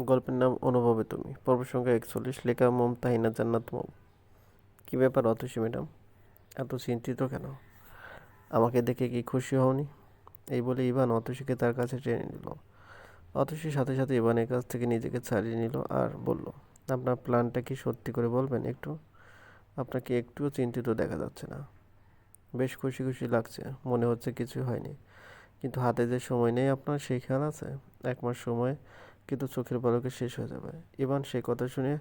গল্পের নাম অনুভবে তুমি। পর্ব সংখ্যা একচল্লিশ। লেখা মম তাহিনা জান্নাত মম কী ব্যাপার অতসী ম্যাডাম? এত চিন্তিত কেন? আমাকে দেখে কি খুশি হওনি? এই বলে ইভান অতসীকে তার কাছে টেনে নিল। অতসীর সাথে সাথে ইভানের কাছ থেকে নিজেকে ছাড়িয়ে নিল আর বলল, আপনার প্ল্যানটা কি সত্যি করে বলবেন একটু? আপনাকে একটুও চিন্তিত দেখা যাচ্ছে না। বেশ খুশি খুশি লাগছে, মনে হচ্ছে কিছু হয়নি। কিন্তু হাতে যে সময় নেই আপনার, সেই খেয়াল আছে? এক মাস সময় কিন্তু চোখের পলকে শেষ হয়ে যাবে। ইভান সেই কথা শুনে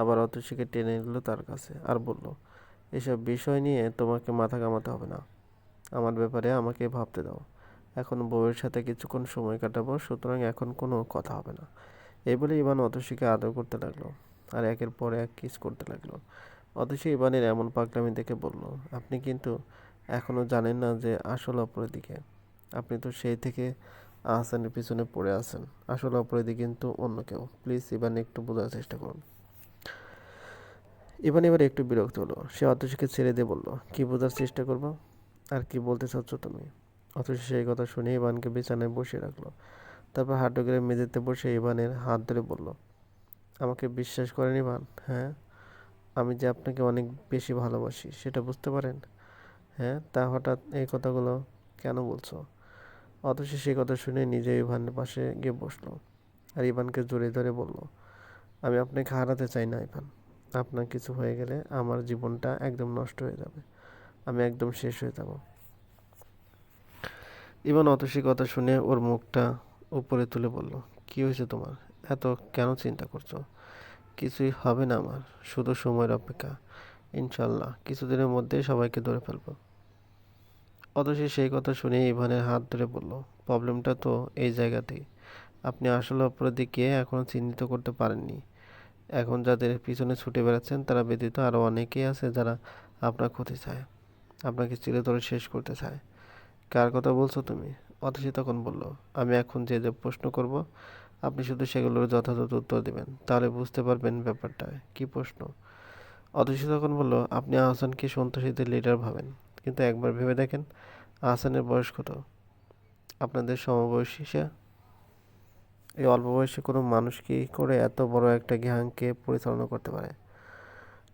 আবার অতসীকে টেনে নিল তার কাছে আর বলল, এসব বিষয় নিয়ে তোমাকে মাথা কামাতে হবে না। আমার ব্যাপারে আমাকে ভাবতে দাও। এখন বউয়ের সাথে কিছুক্ষণ সময় কাটাবো, সুতরাং এখন কোনো কথা হবে না। এই বলে ইভান অতসীকে আদর করতে লাগল আর একের পর এক কিস করতে লাগল। অতসী ইভানের এমন পাগলামি দেখে বলল, আপনি কিন্তু এখনও জানেন না যে আসল অপরাধীকে। আপনি তো সেই থেকে আহসানের পিছনে পড়ে আছেন। আসলে অপরাধী কিন্তু অন্য কেউ। প্লিজ ইভান একটু বোঝার চেষ্টা করুন। ইভান এবার একটু বিরক্ত হলো। সে অতসীকে ছেড়ে দিয়ে বলল, কি বোঝার চেষ্টা করব? আর কি বলতে চাচ্ছ তুমি? অথচ সেই কথা শুনে ইভানকে বিছানায় বসিয়ে রাখল। তারপর হাঁটু করে মেঝেতে বসে ইভানের হাত ধরে বলল, আমাকে বিশ্বাস করেন ইভান হ্যাঁ? আমি যে আপনাকে অনেক বেশি ভালোবাসি, সেটা বুঝতে পারেন? হ্যাঁ? তা হঠাৎ এই কথাগুলো কেন বলছো? অথচ সেই কথা শুনে নিজে ইভানের পাশে গিয়ে বসল আর ইভানকে জড়িয়ে ধরে বলল, আমি আপনাকে হারাতে চাই না ইভান। আপনার কিছু হয়ে গেলে আমার জীবনটা একদম নষ্ট হয়ে যাবে। আমি একদম শেষ হয়ে যাব। ইভান অতসী কথা শুনে ওর মুখটা উপরে তুলে বলল, কি হয়েছে তোমার? এত কেন চিন্তা করছ? কিছুই হবে না আমার। শুধু সময়ের অপেক্ষা। ইনশাল্লাহ, কিছুদিনের মধ্যেই সবাইকে ধরে ফেলব। অতসী সেই কথা শুনে ইভানের হাত ধরে বলল, প্রবলেমটা তো এই জায়গাতেই। আপনি আসলে অপরাধীকে এখনও চিহ্নিত করতে পারেননি। এখন যাদের পিছনে ছুটে বেড়াচ্ছেন, তারা ব্যতীত আরও অনেকেই আছে যারা আপনার ক্ষতি চায়, আপনাকে চিরতরে শেষ করতে চায়। কার কথা বলছো তুমি? অতসী তখন বলল, আমি এখন যে যে প্রশ্ন করব, আপনি শুধু সেগুলোর যথাযথ উত্তর দেবেন, তাহলে বুঝতে পারবেন ব্যাপারটা। কি প্রশ্ন? অতসী তখন বলল, আপনি আহসানকে সন্ত্রাসীদের লিডার ভাবেন, কিন্তু একবার ভেবে দেখেন আহসানের বয়স কত? আপনাদের সমবয়সী সে? এই অল্প বয়সে কোনো মানুষ কি করে এত বড় একটা গ্যাংকে পরিচালনা করতে পারে?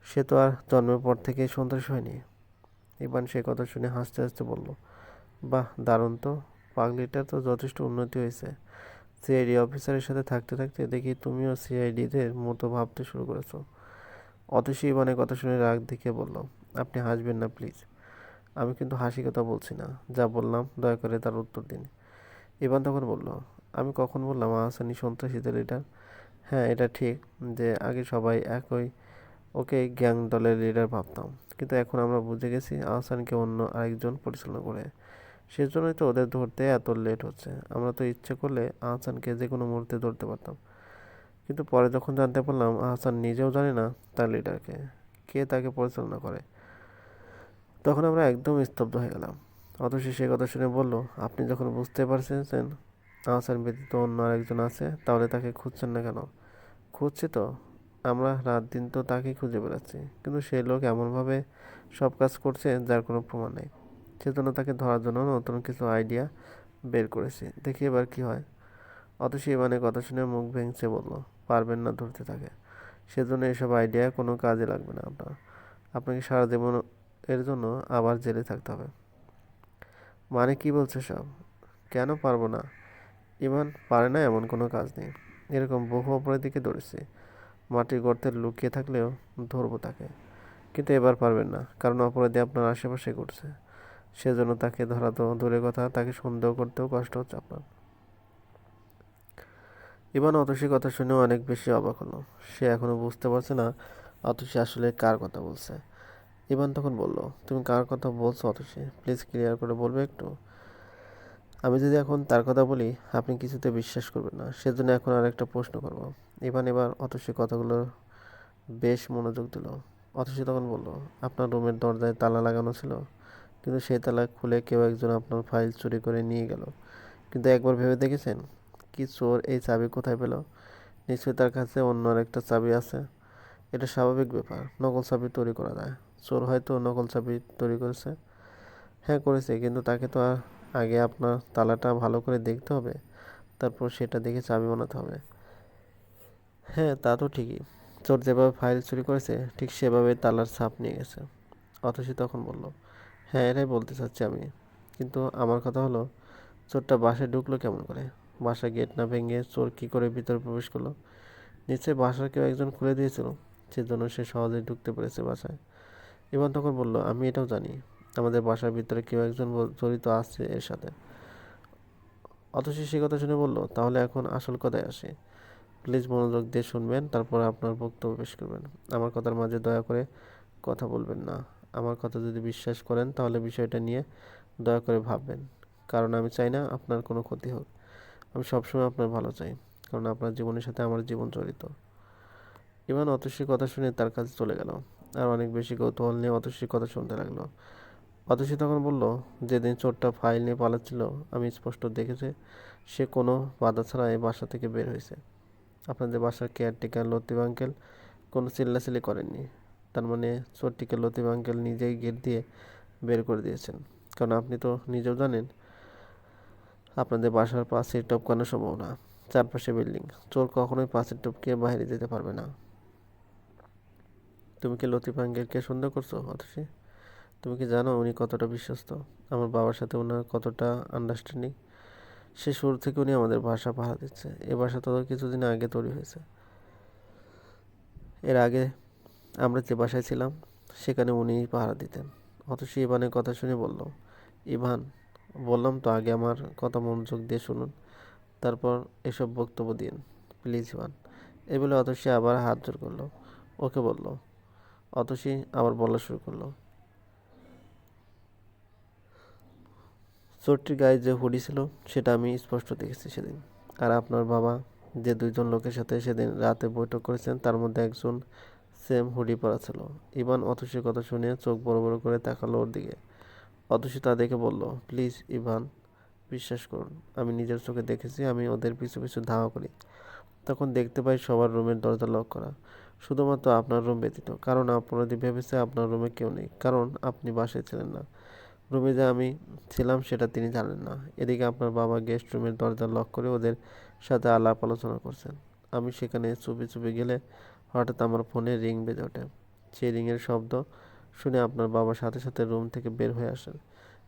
সে তো আর জন্মের পর থেকে সন্ত্রাসী হয়নি। ইবান সে কথা শুনে হাসতে হাসতে বলল, বাহ, দারুণ তো। পাগলিটার তো যথেষ্ট উন্নতি হয়েছে। সিআইডি অফিসারের সাথে থাকতে থাকতে দেখি তুমিও সিআইডিদের মতো ভাবতে শুরু করেছ। অতসী ইবানের কথা শুনে রাগ দেখে বলল, আপনি হাসবেন না, প্লিজ। আমি কিন্তু হাসি কথা বলছি না। যা বললাম, দয়া করে তার উত্তর দিন। ইবান তখন বলল, আমি কখন বললাম আহসানি সন্ত্রাসীদের লিডার হ্যাঁ এটা ঠিক যে আগে সবাই একই, ওকে গ্যাং দলের লিডার ভাবতাম। কিন্তু এখন আমরা বুঝে গেছি আহসানকে অন্য আরেকজন পরিচালনা করে। সেজন্যই তো ওদের ধরতে এত লেট হচ্ছে। আমরা তো ইচ্ছে করলে আহসানকে যে কোনো মুহূর্তে ধরতে পারতাম। কিন্তু পরে যখন জানতে পারলাম আহসান নিজেও জানে না তার লিডারকে কে তাকে পরিচালনা করে? তখন আমরা একদম স্তব্ধ হয়ে গেলাম। অথচ সে কথা শুনে বলল, আপনি যখন বুঝতে পারছেন আহসান ব্যতীত অন্য আরেকজন আছে, তাহলে তাকে খুঁজছেন না কেন? খুঁজছি তো। আমরা রাত দিন তো তাকেই খুঁজে বেড়াচ্ছি। কিন্তু সেই লোক এমনভাবে সব কাজ করছে যার কোনো প্রমাণ নেই। সেজন্য তাকে ধরার জন্য নতুন কিছু আইডিয়া বের করেছি। দেখি এবার কি হয়। অত সে মানে কথা শুনে মুখ ভেঙছে বলল, পারবেন না ধরতে থাকে সেজন্য এসব আইডিয়া কোনো কাজে লাগবে না আপনার। আপনাকে সারা জীবন এর জন্য আবার জেলে থাকতে হবে। মানে কি বলছে সব? কেন পারব না? ইমান পারে না এমন কোনো কাজ নেই। এরকম বহু অপরাধীকে ধরেছি। মাটির গর্তে লুকিয়ে থাকলেও ধরবো তাকে। কিন্তু এবার পারবেন না, কারণ অপরাধী আপনার আশেপাশে ঘটছে। সেজন্য তাকে ধরা তো দূরের কথা, তাকে সন্দেহ করতেও কষ্ট হচ্ছে আপনার। ইবান অতসী কথা শুনেও অনেক বেশি অবাক হলো। সে এখনও বুঝতে পারছে না অতসী আসলে কার কথা বলছে। ইবান তখন বলল, তুমি কার কথা বলছো অতসী? প্লিজ ক্লিয়ার করে বলবে একটু। আমি যদি এখন তার কথা বলি, আপনি কিছুতে বিশ্বাস করবেন না। সেজন্য এখন আর একটা প্রশ্ন করব। ইবান এবার অতসী কথাগুলো বেশ মনোযোগ দিল। অতসী তখন বলল, আপনার রুমের দরজায় তালা লাগানো ছিল, কিন্তু সেই তালা খুলে কেউ একজন আপনার ফাইল চুরি করে নিয়ে গেল। কিন্তু একবার ভেবে দেখেছেন? কি চোর এই চাবি কোথায় পেল? নিশ্চয়ই তার কাছে অন্য আরেকটা চাবি আছে। এটা স্বাভাবিক ব্যাপার, নকল চাবি তৈরি করা যায়। চোর হয়তো নকল চাবি তৈরি করেছে। হ্যাঁ করেছে, কিন্তু তাকে তো আগে আপনার তালাটা ভালো করে দেখতে হবে। তারপর সেটা দেখে চাবি বানাতে হবে। হ্যাঁ তা তো ঠিকই। চোর যেভাবে ফাইল চুরি করেছে, ঠিক সেভাবে তালার ছাপ নিয়ে গেছে। অতসী তখন বলল হ্যাঁ এটাই বলতে চাচ্ছি আমি। কিন্তু আমার কথা হলো, চোরটা বাসায় ঢুকলো কেমন করে? বাসার গেট না ভেঙে চোর কী করে ভিতরে প্রবেশ করল? নিশ্চয়ই বাসার কেউ একজন খুলে দিয়েছিল। সেজন্য সে সহজেই ঢুকতে পেরেছে বাসায়। ইভান তখন বলল, আমি এটাও জানি। আমাদের বাসার ভিতরে কেউ একজন জড়িত আছে এর সাথে। অতসী সে কথা শুনে বলল, তাহলে এখন আসল কথায় আসি। প্লিজ মনোযোগ দিয়ে শুনবেন, তারপর আপনার বক্তব্য পেশ করবেন। আমার কথার মাঝে দয়া করে কথা বলবেন না। আমার কথা যদি বিশ্বাস করেন, তাহলে বিষয়টা নিয়ে দয়া করে ভাববেন। কারণ আমি চাই না আপনার কোনো ক্ষতি হোক। আমি সবসময় আপনার ভালো চাই, কারণ আপনার জীবনের সাথে আমার জীবন জড়িত। ইভান অতসীর কথা শুনে তার কাছে চলে গেল। আর অনেক বেশি কৌতূহল নিয়ে অতসীর কথা শুনতে লাগল। অতসী তখন বলল, যেদিন চোরটা ফাইল নিয়ে পালাচ্ছিল, আমি স্পষ্ট দেখেছি সে কোনো বাধা ছাড়া এই বাসা থেকে বের হয়েছে। আপনাদের বাসার কেয়ারটেকার লতিফ আঙ্কেল কোনো চিল্লাচিল্লি করেননি। তার মানে চোরটিকে লতিফ আঙ্কেল নিজেই গেট দিয়ে বের করে দিয়েছেন। কারণ আপনি তো নিজেও জানেন, আপনাদের বাসার পাশের টপকানো সম্ভব না চারপাশে বিল্ডিং। চোর কখনোই পাশের টপকে বাইরে যেতে পারবে না। তুমি কি লতিফ আঙ্কেলকে সন্দেহ করছ অথসি তুমি কি জানো উনি কতটা বিশ্বস্ত? আমার বাবার সাথে ওনার কতটা আন্ডারস্ট্যান্ডিং সে শুরু থেকে উনি আমাদের বাসা পাহারা দিচ্ছে। এ বাসা তো কিছুদিন আগে তৈরি হয়েছে। এর আগে আমরা যে বাসায় ছিলাম, সেখানে উনি পাহারা দিতেন। অথচ ইভানের কথা শুনে বলল, ইভান, বললাম তো আগে আমার কথা মনোযোগ দিয়ে শুনুন। তারপর এসব বক্তব্য দিন, প্লিজ ইভান। এই বলে অতসী আবার হাত জোর করল। ওকে বলল অতসী আবার বলা শুরু করল। চোরটির গায়ে যে হুডি ছিল, সেটা আমি স্পষ্ট দেখেছি সেদিন। আর আপনার বাবা যে দুইজন লোকের সাথে সেদিন রাতে বৈঠক করেছেন তার মধ্যে একজন সেম হুডি পরা ছিল। ইভান অতসীর কথা শুনে চোখ বড় বড় করে তাকালো ওর দিকে। অতসী তা দেখে বলল, প্লিজ ইভান, বিশ্বাস করুন, আমি নিজের চোখে দেখেছি, আমি ওদের পিছু পিছু ধাওয়া করি। তখন দেখতে পাই সবার রুমের দরজা লক করা। শুধুমাত্র আপনার রুম ব্যতীত। কারণ আপনারা ভেবেছে আপনার রুমে কেউ নেই। কারণ আপনি বাসায় ছিলেন না। রুমে যে আমি ছিলাম সেটা তিনি জানেন না। এদিকে আপনার বাবা গেস্ট রুমের দরজা লক করে ওদের সাথে আলাপ আলোচনা করছেন। আমি সেখানে চুপি চুপি গেলে হঠাৎ আমার ফোনে রিং বেজে ওঠে। সেই রিংয়ের শব্দ শুনে আপনার বাবা সাথে সাথে রুম থেকে বের হয়ে আসেন।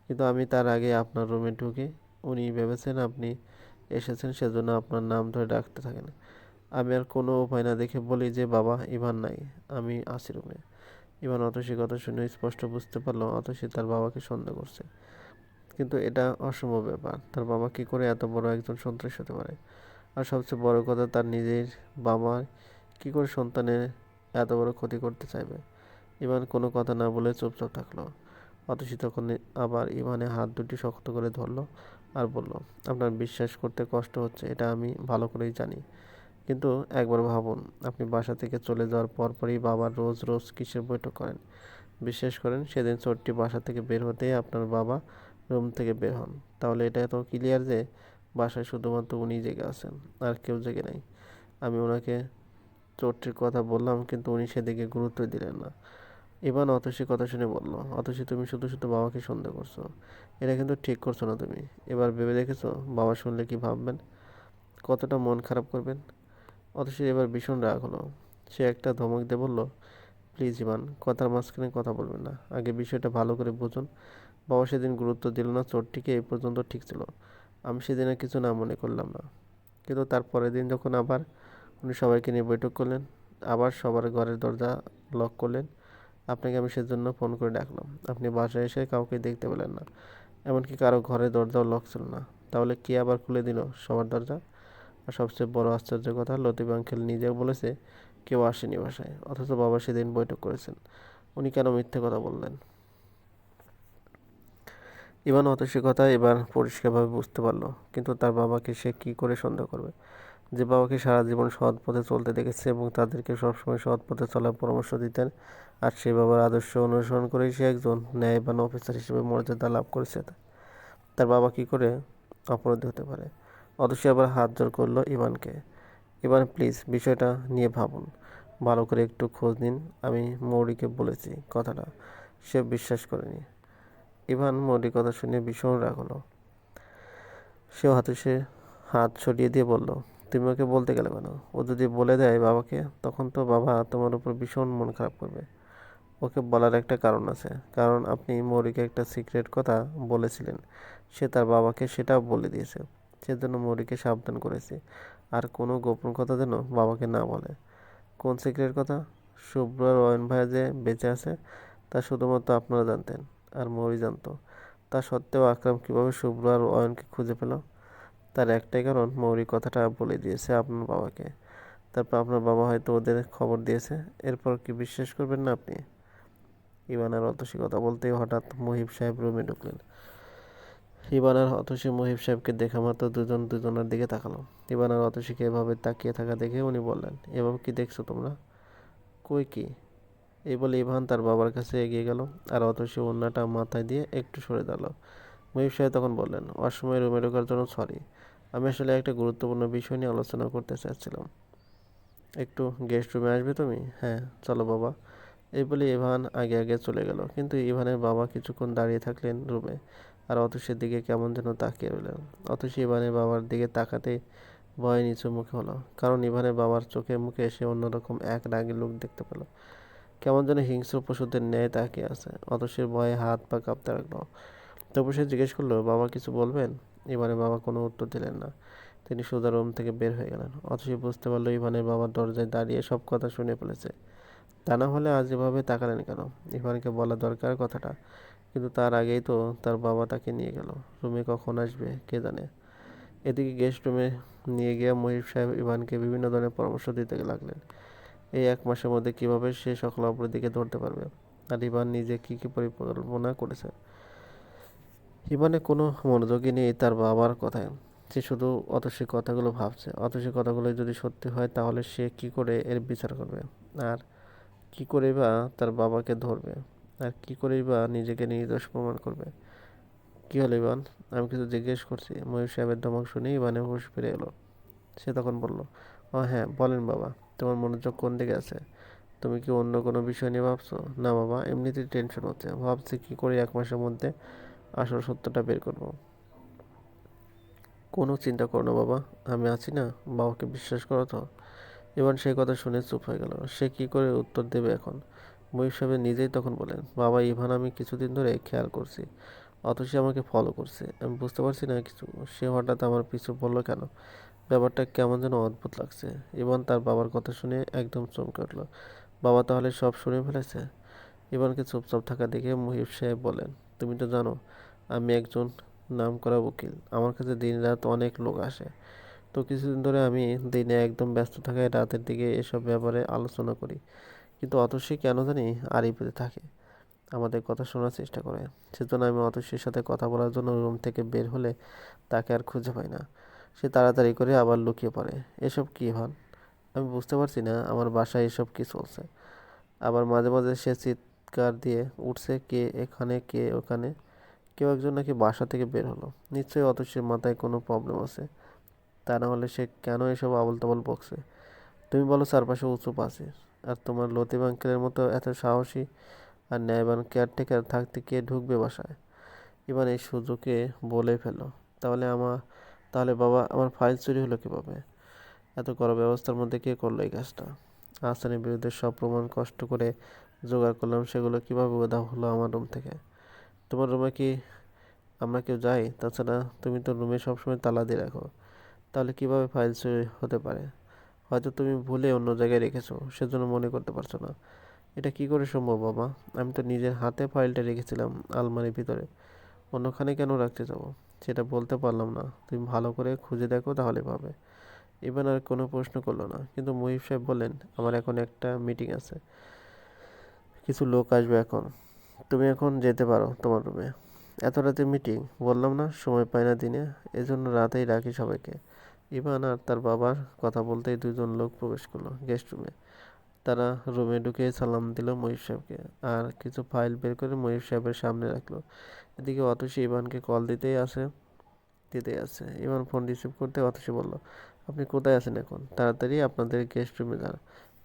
কিন্তু আমি তার আগে আপনার রুমে ঢুকে। উনি ভেবেছেন আপনি এসেছেন, সেজন্য আপনার নাম ধরে ডাকতে থাকেন। আমি আর কোনো উপায় না দেখে বলি যে, বাবা, ইভান নাই, আমি আছি রুমে। ইভান অতসী কথা শুনে স্পষ্ট বুঝতে পারল অতসী তার বাবাকে সন্দেহ করছে। কিন্তু এটা অসম্ভব ব্যাপার। তার বাবা কী করে এত বড় একজন সন্ত্রাস হতে পারে? আর সবচেয়ে বড় কথা, তার নিজের বাবা কী করে সন্তানের এত বড় ক্ষতি করতে চাইবে? ইভান কোনো কথা না বলে চুপচাপ থাকল। অতসী তখন আবার ইভানের হাত দুটি শক্ত করে ধরলো আর বলল, আপনার বিশ্বাস করতে কষ্ট হচ্ছে, এটা আমি ভালো করেই জানি। কিন্তু একবার ভাবুন, আপনি বাসা থেকে চলে যাওয়ার পরপরই বাবা রোজ রোজ কিসের বৈঠক করেন? বিশ্বাস করেন সেদিন চোরটি বাসা থেকে বের হতেই আপনার বাবা রুম থেকে বের হন। তাহলে এটা এত ক্লিয়ার যে বাসায় শুধুমাত্র উনি জেগে আছেন, আর কেউ জেগে নাই। আমি ওনাকে চোরটির কথা বললাম, কিন্তু উনি সেদিকে গুরুত্ব দিলেন না। ইভান অতসী কথা শুনে বলল, অতসী, তুমি শুধু শুধু বাবাকে সন্দেহ করছ। এটা কিন্তু ঠিক করছ না তুমি। এবার ভেবে দেখেছ বাবা শুনলে কি ভাববেন? কতটা মন খারাপ করবেন? অতসীর এবার ভীষণ রাগ হলো। সে একটা ধমক দিয়ে বলল, প্লিজ ইভান কথার মাঝখানে কথা বলবেন না। আগে বিষয়টা ভালো করে বুঝুন। বাবা সেদিন গুরুত্ব দিল না, চোরটিকে এই পর্যন্ত ঠিক ছিল। আমি সেদিন কিছু না মনে করলাম না। কিন্তু তার পরের দিন যখন আবার উনি সবাইকে নিয়ে বৈঠক করলেন, আবার সবার ঘরের দরজা লক করলেন, আপনাকে আমি সেজন্য ফোন করে ডাকলাম। আপনি বাসায় এসে কাউকে দেখতে পেলেন না। এমনকি কারও ঘরের দরজাও লক ছিল না। তাহলে কে আবার খুলে দিল সবার দরজা? আর সবচেয়ে বড় আশ্চর্যের কথা, লতিফ আঙ্কেল নিজেও বলেছে, কেউ আসেনি বাসায়, অথচ বাবা সেদিন বৈঠক করেছেন। উনি কেন মিথ্যে কথা বললেন? ইভান অতসী কথা এবার পরিষ্কারভাবে বুঝতে পারল, কিন্তু তার বাবাকে সে কী করে সন্দেহ করবে? যে বাবাকে সারা জীবন সৎ পথে চলতে দেখেছে এবং তাদেরকে সবসময় সৎ পথে চলার পরামর্শ দিতেন, আর সেই বাবার আদর্শ অনুসরণ করেই সে একজন ন্যায়বান অফিসার হিসেবে মর্যাদা লাভ করেছে। তার বাবা কী করে অপরাধী হতে পারে? অথচ আবার হাত জোর করল ইভানকে। ইভান, প্লিজ, বিষয়টা নিয়ে ভাবুন। ভালো করে একটু খোঁজ নিন। আমি মৌরিকে বলেছি কথাটা। সে বিশ্বাস করেনি ইভান মৌরির কথা শুনে ভীষণ রাগ হলো। সেও হাতে সে হাত ছড়িয়ে দিয়ে বলল, তুমি ওকে বলতে গেলে কেন? ও যদি বলে দেয় বাবাকে, তখন তো বাবা তোমার উপর ভীষণ মন খারাপ করবে। ওকে বলার একটা কারণ আছে। কারণ আপনি মৌরিকে একটা সিক্রেট কথা বলেছিলেন। সে তার বাবাকে সেটা বলে দিয়েছে। সেজন্য মৌরিকে সাবধান করেছি। আর কোনো গোপন কথা যেন বাবাকে না বলে। কোন সিক্রেট কথা? শুভ্র আর অয়ন ভাইয়া যে বেঁচে আছে, তা শুধুমাত্র আপনারা জানতেন আর মৌরি জানতো। তা সত্ত্বেও আকরাম কীভাবে শুভ্র আর অয়নকে খুঁজে পেল? তার একটাই কারণ মৌরি কথাটা বলে দিয়েছে আপনার বাবাকে। তারপর আপনার বাবা হয়তো ওদের খবর দিয়েছে। এরপর কি বিশ্বাস করবেন না আপনি? ইবান আর অতসী কথা বলতেই হঠাৎ মহিব সাহেব রুমে ঢুকলেন। ইবান আর অতসী মহিব সাহেবকে দেখা মাত্র দুজন দুজনের দিকে তাকালো। ইবান আর অতসীকে এভাবে তাকিয়ে থাকা দেখে উনি বললেন, এভাবে কি দেখছ তোমরা? কই কি? এই বলে ইভান তার বাবার কাছে এগিয়ে গেল আর অতসী অন্যটা মাথায় দিয়ে একটু সরে দাঁড়াল। মহিব সাহেব তখন বললেন, অসময় রুমে ঢোকার জন্য সরি আমি আসলে একটা গুরুত্বপূর্ণ বিষয় নিয়ে আলোচনা করতে চাচ্ছিলাম। একটু গেস্ট রুমে আসবে তুমি? হ্যাঁ চলো বাবা। এই বলে ইভান আগে আগে চলে গেল, কিন্তু ইভানের বাবা কিছুক্ষণ দাঁড়িয়ে থাকলেন রুমে। আর অতসীর দিকে কেমন যেন তাকিয়ে রইলেন অতসী ইভানের বাবার দিকে তাকাতে ভয় নিচু মুখে হলো, কারণ ইভানের বাবার চোখে মুখে এসে অন্যরকম এক রাগের লোক দেখতে পেল। কেমন যেন হিংস্র পশুদের ন্যায় তাকিয়ে আছে। অতসীর ভয়ে হাত পা কাঁপতে লাগল। তবু সে জিজ্ঞেস করল, বাবা কিছু বলবেন? ইভানের বাবা কোনো উত্তর দিলেন না। তিনি সোজা রুম থেকে বের হয়ে গেলেন। অথচ বুঝতে পারল ইভানের বাবা দরজায় দাঁড়িয়ে সব কথা শুনে ফেলেছে। তা না হলে আজ এভাবে তাকালেন কেন? ইভানকে বলা দরকার কথাটা। কিন্তু তার আগেই তো তার বাবা তাকে নিয়ে গেল। রুমে কখন আসবে, কে জানে? এদিকে গেস্ট রুমে নিয়ে গিয়ে মহিব সাহেব ইভানকে বিভিন্ন ধরনের পরামর্শ দিতে লাগলেন। এই এক মাসের মধ্যে কীভাবে সে সকল অপরাধীকে ধরতে পারবে? আর ইভান নিজে কী কী পরিকল্পনা করেছে? ইভানের কোনো মনোযোগই নেই তার বাবার কথায়। সে শুধু অত সে কথাগুলো ভাবছে। অত সে কথাগুলো যদি সত্যি হয় তাহলে সে কি করে এর বিচার করবে? আর কি করে বা তার বাবাকে ধরবে? আর কি করেই বা নিজেকে নির্দোষ প্রমাণ করবে? কি হলো ইবান আমি কিছু জিজ্ঞেস করছি। ময়ূর সাহেবের ধমক শুনে ইবানে হুশ ফিরে এলো। সে তখন বলল, ও হ্যাঁ বলেন বাবা, তোমার মনোযোগ কোন দিকে আছে? তুমি কি অন্য কোনো বিষয় নিয়ে ভাবছ? না বাবা, এমনিতেই টেনশন হচ্ছে। ভাবছি কি করে এক মাসের মধ্যে আসল সত্যটা বের করব। কোনো চিন্তা করো না বাবা, আমি আছি না, বাবাকে বিশ্বাস করো তো? এবার সেই কথা শুনে চুপ হয়ে গেল। সে কি করে উত্তর দেবে এখন? ময়ূর সাহেব নিজেই তখন বলেন, বাবা, ইভান, আমি কিছুদিন ধরে খেয়াল করছি। অথচ আমাকে ফলো করছে। আমি বুঝতে পারছি না কিছু। সে হঠাৎ আমার পিছু পড়ল কেন? ব্যাপারটা কেমন যেন অদ্ভুত লাগছে। ইভান তার বাবার কথা শুনে একদম চমকে উঠল। বাবা, তাহলে সব শুনে ফেলেছে? ইভানকে চুপচাপ থাকা দেখে মুহিব সাহেব বলেন, তুমি তো জানো, আমি একজন নাম করা উকিল। আমার কাছে দিন রাত অনেক লোক আসে। তো কিছুদিন ধরে আমি দিনে একদম ব্যস্ত থাকায় রাতের দিকে এসব ব্যাপারে আলোচনা করি। কিন্তু অতসী কেন জানি আড়িপেতে থাকে। আমাদের কথা শোনার চেষ্টা করে। সেজন্য আমি অতসীর সাথে কথা বলার জন্য রুম থেকে বের হলে তাকে আর খুঁজে পাই না। সে তাড়াতাড়ি করে আবার লুকিয়ে পড়ে। এসব কী হন আমি বুঝতে পারছি না, আমার বাসায় এসব কী চলছে? আবার মাঝে মাঝে সে চিৎকার দিয়ে উঠছে, কে এখানে, কে ওখানে? কেউ একজন নাকি বাসা থেকে বের হলো। নিশ্চয়ই অতসীর মাথায় কোনো প্রবলেম আছে। তা না হলে সে কেন এসব আবল তাবল বকছে? তুমি বলো চারপাশে উঁচু পাশে আর তোমার লতিফ আঙ্কেলের মতো এত সাহসী আর ন্যায়বান কেয়ারটেকার থাকতে কে ঢুকবে বাসায়? এবার এই সুযোগে বলে ফেলো। তাহলে আমার তাহলে বাবা, আমার ফাইল চুরি হলো কীভাবে? এত কড়া ব্যবস্থার মধ্যে কে করল এই কাজটা? আসানের বিরুদ্ধে সব প্রমাণ, কষ্ট করে জোগাড় করলাম, সেগুলো কীভাবে উদা হলো আমার রুম থেকে? তোমার রুমে কি আমরা কেউ যাই? তাছাড়া তুমি তো রুমে সবসময় তালা দিয়ে রাখো। তাহলে কীভাবে ফাইল চুরি হতে পারে? হয়তো তুমি ভুলে অন্য জায়গায় রেখেছো, সেজন্য মনে করতে পারছ না। এটা কি করে সম্ভব, বাবা? আমি তো নিজের হাতে ফাইলটা রেখেছিলাম আলমারির ভিতরে। অন্যখানে কেন রাখতে যাব? সেটা বলতে পারলাম না। তুমি ভালো করে খুঁজে দেখো, তাহলে পাবে। এবার আর কোনো প্রশ্ন করল না। কিন্তু মহিব সাহেব বললেন, আমার এখন একটা মিটিং আছে। কিছু লোক আসবে এখন। তুমি এখন যেতে পারো তোমার রুমে। এত রাতে মিটিং বললাম না, সময় পাই না দিনে। এজন্য রাতেই রাখি সবাইকে। ইভান আর তার বাবার কথা বলতেই দুজন লোক প্রবেশ করল গেস্ট রুমে তারা রুমে ঢুকে সালাম দিল ময়ূর সাহেবকে আর কিছু ফাইল বের করে ময়ূর সাহেবের সামনে রাখল। এদিকে অতসী ইভানকে কল দিতেই আসে, দিতেই আছে ইভান ফোন রিসিভ করতে অতসী বলল, আপনি কোথায় আছেন এখন? তাড়াতাড়ি আপনাদের গেস্ট রুমে যান।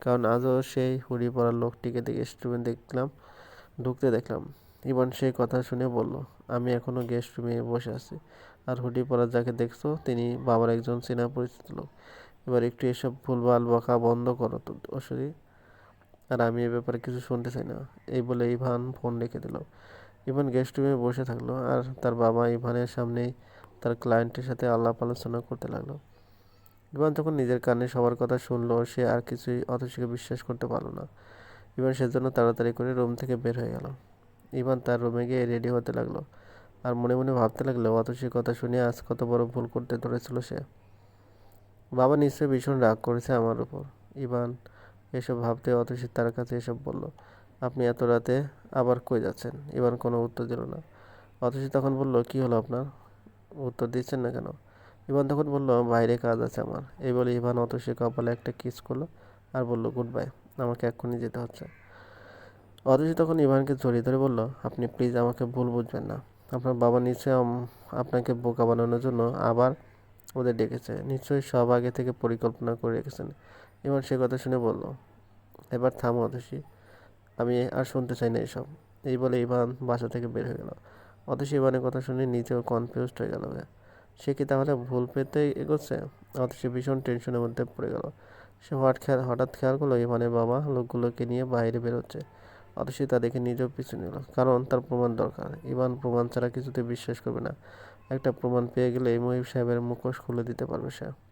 কারণ আজও সেই হুড়ি পড়ার লোকটিকে গেস্ট রুমে দেখলাম, ঢুকতে দেখলাম। ইভান সেই কথা শুনে বলল, আমি এখনও গেস্ট রুমে বসে আছি। আর হুডি পরা যাকে দেখছ, তিনি বাবার একজন চেনা পরিচিত লোক। এবার একটু এসব ভুলভাল বকা বন্ধ করো তো অসরি আর আমি এ ব্যাপারে কিছু শুনতে চাই না। এই বলে ইভান ফোন রেখে দিল। ইভান গেস্ট রুমে বসে থাকল আর তার বাবা ইভানের সামনেই তার ক্লায়েন্টের সাথে আলাপ আলোচনা করতে লাগল। ইভান যখন নিজের কানে সবার কথা শুনলো, সে আর কিছুই অতসীকে বিশ্বাস করতে পারল না। ইভান সেজন্য তাড়াতাড়ি করে রুম থেকে বের হয়ে গেল। ইভান তার রুমে গিয়ে রেডি হতে লাগল। আর মনে মনে ভাবতে লাগল অতসীর কথা শুনে আজ কত বড় ভুল করতে ধরেছিল সে। বাবা নিশ্চয়ই ভীষণ রাগ করেছে আমার উপর। ইভান এসব ভাবতে অতসী তার কাছে এসব বলল, আপনি এত রাতে আবার কই যাচ্ছেন? ইভান কোনো উত্তর দিল না। অতসী তখন বলল, কি হলো আপনার? উত্তর দিচ্ছেন না কেন? ইভান তখন বলল, বাইরে কাজ আছে আমার। এই বলে ইভান অতসী কপালে একটা কিস করল আর বলল গুড বাই আমাকে এক্ষুনি যেতে হচ্ছে। অতসী তখন ইভানকে জড়িয়ে ধরে বলল, আপনি প্লিজ আমাকে ভুল বুঝবেন না। আপনার বাবা আম- আপনাকে বোকা বানানোর জন্য আবার ওদের ডেকেছে। নিশ্চয়ই সব আগে থেকে পরিকল্পনা করে রেখেছেন। ইভান সে কথা শুনে বলল, এবার থামো অতসী, আমি আর শুনতে চাই না এসব। এই বলে ইভান বাসা থেকে বের হয়ে গেল। অতসী ইভানের কথা শুনে নিজেও কনফিউজড হয়ে গেল সে কি তাহলে ভুল পেতে এগোচ্ছে? অতসী ভীষণ টেনশনের মধ্যে পড়ে গেল। সে হঠাৎ খেয়াল হঠাৎ খেয়াল করল ইভানের বাবা লোকগুলোকে নিয়ে বাইরে বেরোচ্ছে অতসী তা দেখে নিজেও পিছু নিল। কারণ তার প্রমাণ দরকার। ইমান প্রমাণ ছাড়া কিছুতে বিশ্বাস করবে না। একটা প্রমাণ পেয়ে গেলে এই মহিব সাহেবের মুখোশ খুলে দিতে পারবে সে।